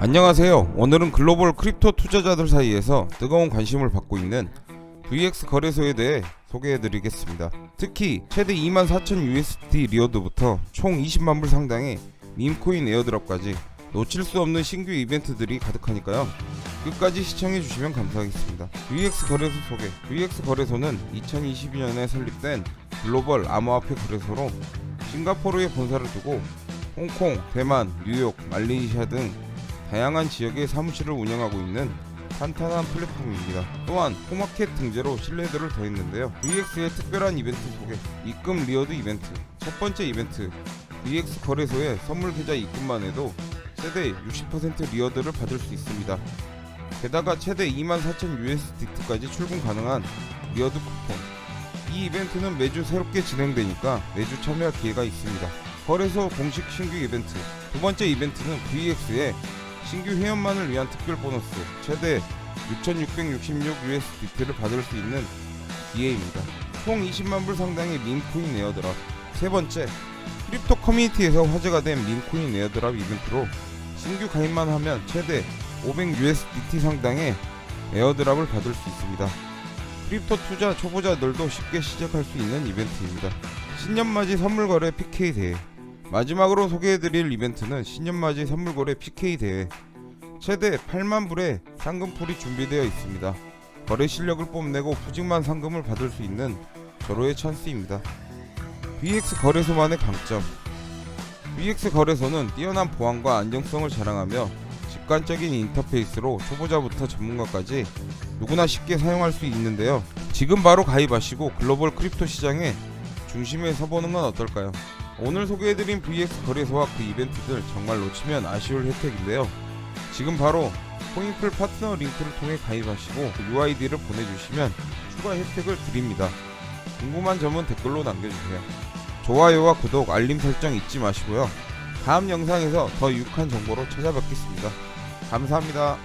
안녕하세요. 오늘은 글로벌 크립토 투자자들 사이에서 뜨거운 관심을 받고 있는 VX 거래소에 대해 소개해드리겠습니다. 특히 최대 24,000 USD 리워드부터 총 20만 불 상당의 밈코인 에어드랍까지 놓칠 수 없는 신규 이벤트들이 가득하니까요. 끝까지 시청해 주시면 감사하겠습니다. VX 거래소 소개. VX 거래소는 2022년에 설립된 글로벌 암호화폐 거래소로 싱가포르에 본사를 두고 홍콩, 대만, 뉴욕, 말레이시아 등 다양한 지역의 사무실을 운영하고 있는 탄탄한 플랫폼입니다. 또한 코마켓 등재로 신뢰도를 더했는데요. VX의 특별한 이벤트 소개, 입금 리워드 이벤트. 첫 번째 이벤트, VX 거래소의 선물 계좌 입금만 해도 최대 60% 리워드를 받을 수 있습니다. 게다가 최대 24,000 USDT까지 출금 가능한 리워드 쿠폰. 이 이벤트는 매주 새롭게 진행되니까 매주 참여할 기회가 있습니다. 거래소 공식 신규 이벤트. 두 번째 이벤트는 VX의 신규 회원만을 위한 특별 보너스 최대 6,666 USDT를 받을 수 있는 기회입니다. 총 20만 불 상당의 밈코인 에어드랍. 세 번째, 크립토 커뮤니티에서 화제가 된 밈코인 에어드랍 이벤트로 신규 가입만 하면 최대 500 USDT 상당의 에어드랍을 받을 수 있습니다. 크립토 투자 초보자들도 쉽게 시작할 수 있는 이벤트입니다. 신년맞이 선물거래 PK 대회. 마지막으로 소개해드릴 이벤트는 신년맞이 선물거래 PK 대회. 최대 8만 불의 상금풀이 준비되어 있습니다. 거래 실력을 뽐내고 푸짐한 상금을 받을 수 있는 절호의 찬스입니다. VX 거래소만의 강점. VX 거래소는 뛰어난 보안과 안정성을 자랑하며 직관적인 인터페이스로 초보자부터 전문가까지 누구나 쉽게 사용할 수 있는데요. 지금 바로 가입하시고 글로벌 크립토 시장의 중심에 서보는 건 어떨까요? 오늘 소개해드린 VX 거래소와 그 이벤트들 정말 놓치면 아쉬울 혜택인데요. 지금 바로 코인풀 파트너 링크를 통해 가입하시고 UID를 보내주시면 추가 혜택을 드립니다. 궁금한 점은 댓글로 남겨주세요. 좋아요와 구독, 알림 설정 잊지 마시고요. 다음 영상에서 더 유익한 정보로 찾아뵙겠습니다. 감사합니다.